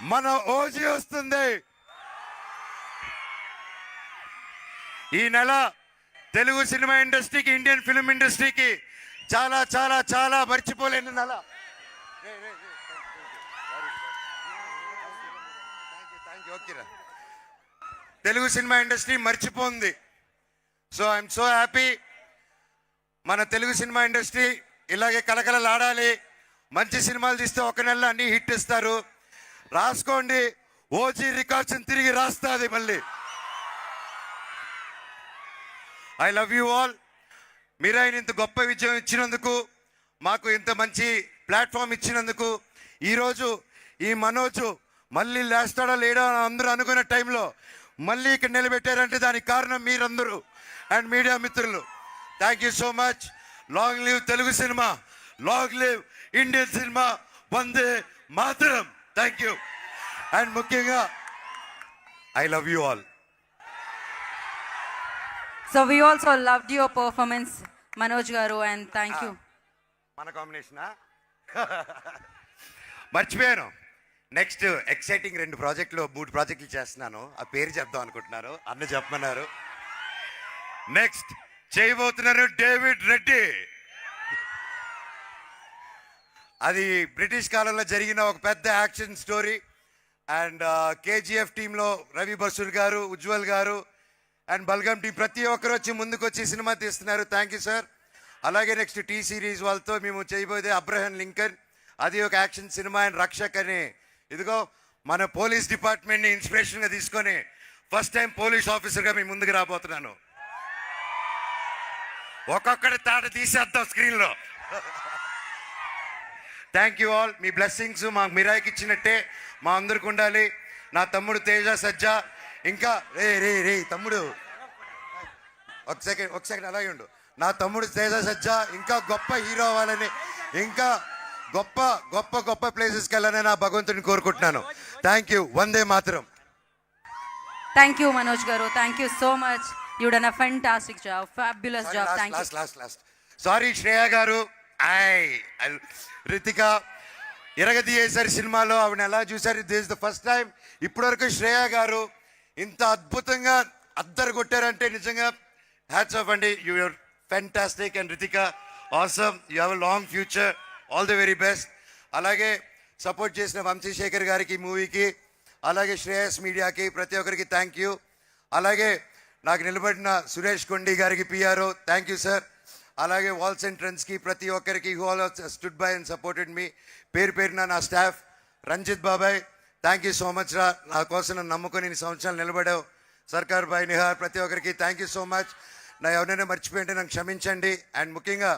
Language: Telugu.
మన ఓజీ వస్తుంది. ఈ నెల తెలుగు సినిమా ఇండస్ట్రీకి ఇండియన్ ఫిల్మ్ ఇండస్ట్రీకి చాలా చాలా చాలా మర్చిపోలేని నెల. తెలుగు సినిమా ఇండస్ట్రీ మర్చిపోంది. సో ఐఎమ్ సో హ్యాపీ మన తెలుగు సినిమా ఇండస్ట్రీ ఇలాగే కలకలలాడాలి మంచి సినిమాలు తీస్తే ఒక నెల అన్ని హిట్ ఇస్తారు. రాసుకోండి. ఓజీ రికార్డ్స్ తిరిగి రాస్తుంది మళ్ళీ. ఐ లవ్ యూ ఆల్ మీరు ఆయన ఇంత గొప్ప విజయం ఇచ్చినందుకు మాకు ఇంత మంచి ప్లాట్ఫామ్ ఇచ్చినందుకు ఈరోజు ఈ మనోజు మళ్ళీ లేస్తాడా లేడా అని అందరూ అనుకున్న టైంలో మళ్ళీ ఇక్కడ నిలబెట్టారంటే దానికి కారణం మీరందరూ అండ్ మీడియా మిత్రులు. Thank you so much long live Telugu cinema. Long live Indian cinema. Vande Mataram. Thank you and ముఖ్యంగా I love you all So we also loved your performance, Manoj Garu, and thank you. మన కాంబినేషనా మర్చిపోయాను. నెక్స్ట్ ఎక్సైటింగ్ రెండు ప్రాజెక్టులు మూడు ప్రాజెక్టులు చేస్తున్నాను. ఆ పేరు చెప్దాం అనుకుంటున్నారు. అన్న చెప్పమన్నారు. నెక్స్ట్ చేయబోతున్నారు డేవిడ్ రెడ్డి అది బ్రిటిష్ కాలంలో జరిగిన ఒక పెద్ద యాక్షన్ స్టోరీ. అండ్ కేజీఎఫ్ టీంలో రవి బసూర్ గారు ఉజ్వల్ గారు అండ్ బల్గం టీం ప్రతి ఒక్కరు వచ్చి ముందుకు వచ్చి సినిమా తీస్తున్నారు. థ్యాంక్ యూ సార్ అలాగే నెక్స్ట్ టీ సిరీస్ వాళ్ళతో మేము చేయబోయేది అబ్రహం లింకన్. అది ఒక యాక్షన్ సినిమా అండ్ రక్షక్ అని. ఇదిగో మన పోలీస్ డిపార్ట్మెంట్ని ఇన్స్పిరేషన్గా తీసుకొని ఫస్ట్ టైం పోలీస్ ఆఫీసర్గా మీ ముందుకు రాబోతున్నాను. ఒక్కొక్కటి తాట తీసేద్దాం స్క్రీన్లో థ్యాంక్ యూ ఆల్ మీ బ్లెస్సింగ్స్ మా మిరాయికి ఇచ్చినట్టే మా అందరికి ఉండాలి. నా తమ్ముడు తేజ సజ్జా ఇంకా రే రే రే తమ్ముడు. ఒక సెకండ్ ఒక సెకండ్ అలాగే ఉండు. నా తమ్ముడు తేజ సజ్జా ఇంకా గొప్ప హీరో అవ్వాలని ఇంకా గొప్ప గొప్ప గొప్ప ప్లేసెస్కి వెళ్ళాలని నా భగవంతుని కోరుకుంటున్నాను. థ్యాంక్ యూ వందే మాత్రం. You, Manoj Garu. Thank you so much. You done a fantastic job, fabulous job. Thank you. Last last last sorry Shreya garu. I Ritika ఇరగదీయేశారు సినిమాలో. ఆవిడ ఎలా చూశారు? దిస్ ద ఫస్ట్ టైం ఇప్పటివరకు శ్రేయ గారు ఇంత అద్భుతంగా అద్దరు కొట్టారంటే నిజంగా హ్యాట్స్ ఆఫ్ అండి. You your fantastic and Ritika awesome you have long future all the very best అలాగే సపోర్ట్ చేసిన వంశీశేఖర్ గారికి మూవీకి అలాగే శ్రేయస్ మీడియాకి ప్రతి ఒక్కరికి థ్యాంక్ యూ అలాగే నాకు నిలబడిన సురేష్ కొండి గారికి పిఆర్ఓ థ్యాంక్ యూ సార్ అలాగే వాల్స్ ఎంట్రన్స్కి ప్రతి ఒక్కరికి who all stood by and supported మీ పేరు పేరున నా స్టాఫ్ రంజిత్ బాబాయ్ థ్యాంక్ యూ సో మచ్ రా నా కోసం నన్ను నమ్ముకొని ఇన్ని సంవత్సరాలు నిలబడావు. సర్కార్ బాయ్ నిహార్ ప్రతి ఒక్కరికి థ్యాంక్ యూ సో మచ్ నా ఎవరైనా మర్చిపోయింటే నాకు క్షమించండి. అండ్ ముఖ్యంగా